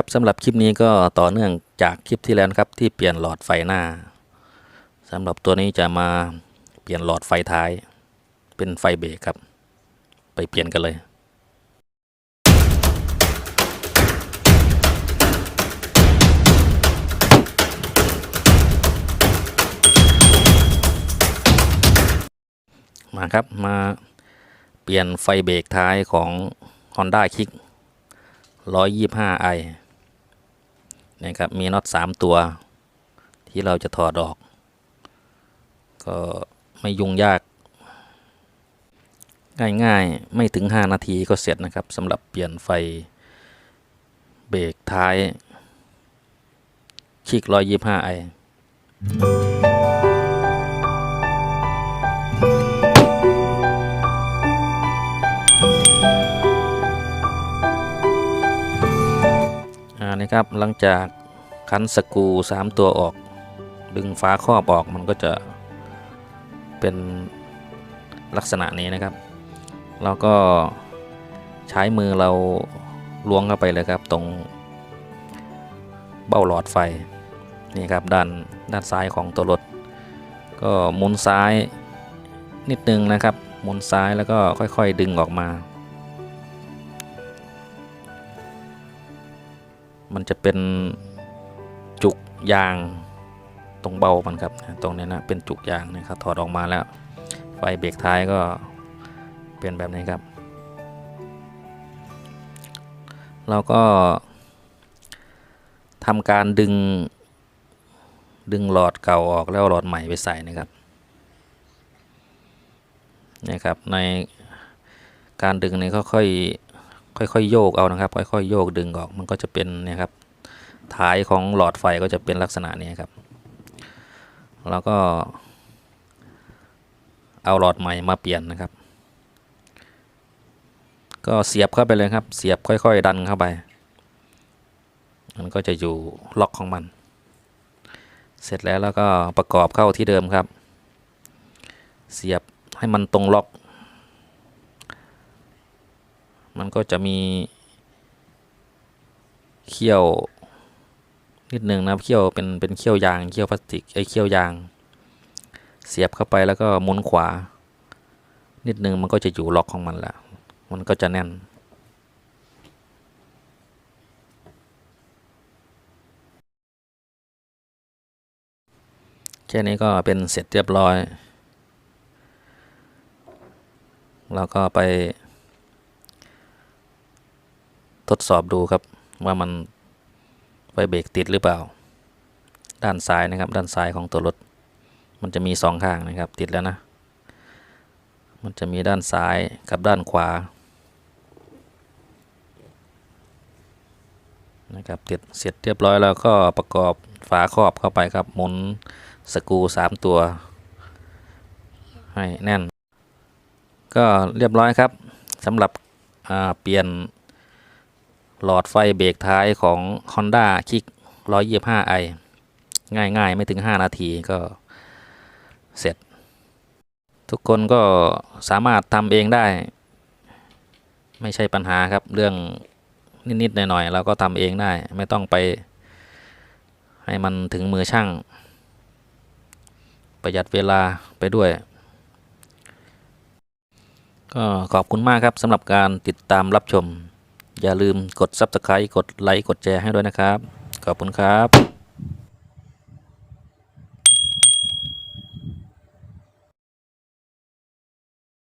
ครับสำหรับคลิปนี้ก็ต่อเนื่องจากคลิปที่แล้วครับที่เปลี่ยนหลอดไฟหน้าสำหรับตัวนี้จะมาเปลี่ยนหลอดไฟท้าย เป็นไฟเบรกครับ ไปเปลี่ยนกันเลยมาครับมาเปลี่ยนไฟเบรกท้ายของ Honda Kick 125i นะครับมีน็อต3ตัว ที่เราจะถอดออก ก็ไม่ยุ่งยาก ง่ายๆ ไม่ถึง 5 นาทีก็เสร็จนะครับสำหรับเปลี่ยนไฟเบรกท้าย ชิก 125i อ่ ครับ หลังจากคันสกูสามตัวออก ดึงฝาครอบออกมันก็จะเป็นลักษณะนี้นะครับเราก็ใช้มือเราล้วงเข้าไปเลยครับ ตรงเบ้าหลอดไฟนี่ครับด้านด้านซ้ายของตัวรถ ก็หมุนซ้ายนิดนึงนะครับหมุนซ้ายแล้วก็ค่อยๆดึงออกมา มันจะเป็นจุกยางตรงเบามันครับ ตรงนี้นะเป็นจุกยางนะครับถอดออกมาแล้ว ไฟเบรกท้ายก็เป็นแบบนี้ครับ เราก็ทำการดึง ดึงหลอดเก่าออกแล้วหลอดใหม่ไปใส่นะครับนี่ครับในการดึงนี่ค่อยๆ ค่อยๆโยกเอานะครับ ค่อยๆโยกดึงออกมันก็จะเป็นเนี่ยครับท้ายของหลอดไฟก็จะเป็นลักษณะนี้ครับ แล้วก็ เอาหลอดใหม่มาเปลี่ยนนะครับ ก็เสียบเข้าไปเลยครับ เสียบค่อย ๆ ดันเข้าไป มันก็จะอยู่ล็อกของมัน เสร็จแล้วแล้วก็ประกอบเข้าที่เดิมครับ เสียบให้มันตรงล็อก มันก็จะมีเขี้ยวนิดนึงนะครับเขี้ยวเป็นเป็นเขี้ยวยางเขี้ยวพลาสติกไอ้เขี้ยวยาง เสียบเข้าไปแล้วก็หมุนขวา นิดนึงมันก็จะอยู่ล็อกของมันแล้วมันก็จะแน่น แค่นี้ก็เป็นเสร็จเรียบร้อยเราก็ไป ทดสอบดูครับว่ามันไฟเบรกติดหรือเปล่า ด้านซ้ายนะครับ ด้านซ้ายของตัวรถ มันจะมีสองข้างนะครับ ติดแล้วนะ มันจะมีด้านซ้ายกับด้านขวานะครับติดเสร็จเรียบร้อยแล้วก็ประกอบฝาครอบเข้าไปครับหมุนสกูสามตัว ให้แน่น ก็เรียบร้อยครับสำหรับเปลี่ยน หลอดไฟเบรกท้ายของ Honda Kick 125i ง่ายๆ ไม่ถึง 5 นาทีก็เสร็จ ทุกคนก็สามารถทำเองได้ ไม่ใช่ปัญหาครับเรื่องนิด ๆ หน่อย ๆ เราก็ทำเองได้ ไม่ต้องไป ให้มันถึงมือช่าง ประหยัดเวลาไปด้วย ก็ขอบคุณมากครับสำหรับการติดตามรับชม อย่าลืมกด Subscribe กดไลค์กดแชร์ให้ด้วยนะครับ ขอบคุณครับ